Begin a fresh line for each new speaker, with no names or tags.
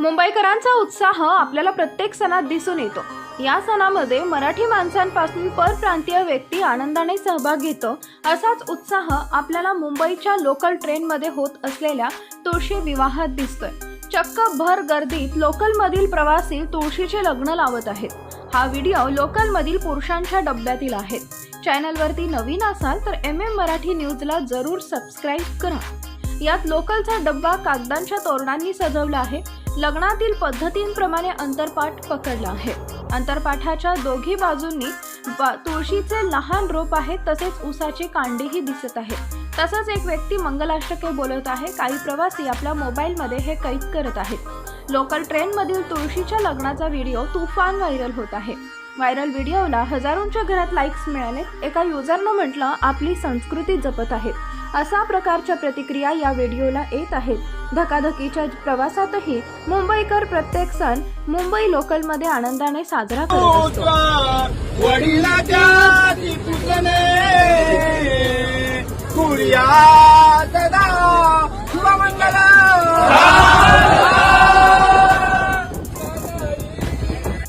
मुंबईकरांचा उत्साह आपल्याला प्रत्येक सणात दिसून येतो. या सणामध्ये मराठी माणसांपासून परप्रांतीय व्यक्ती आनंदाने सहभाग घेतो असाच उत्साह आपल्याला मुंबईच्या लोकल ट्रेनमध्ये होत असलेल्या तुळशी विवाहात दिसतोय. चक्क भर गर्दीत लोकलमधील प्रवासी तुळशीचे लग्न लावत आहेत. हा व्हिडिओ लोकलमधील पुरुषांच्या डब्यातील आहे. चॅनलवरती नवीन असाल तर एम एम मराठी न्यूजला जरूर सबस्क्राईब करा. यात लोकलचा डब्बा कागदांच्या तोरणांनी सजवला आहे. लग्नातील पद्धतींप्रमाणे अंतरपाठ पकडला आहे. अंतरपाठाच्या दोघी बाजूंनी बा- तुळशीचे लहान रोप आहे तसेच उसाचे कांडेही दिसत आहे. तसंच एक व्यक्ती मंगलाष्टके बोलत आहे. काही प्रवासी आपल्या मोबाईलमध्ये हे कैद करत आहेत. लोकल ट्रेनमधील तुळशीच्या लग्नाचा व्हिडिओ तुफान व्हायरल होत आहे. व्हायरल व्हिडिओला हजारोंच्या घरात लाईक्स मिळाले. एका युजरनं म्हटलं आपली संस्कृती जपत आहेत अशा प्रकारच्या प्रतिक्रिया या व्हिडिओला येत आहेत. धकाधकीच्या प्रवासातही मुंबईकर प्रत्येक सण मुंबई लोकलमध्ये आनंदाने साजरा करत असतो.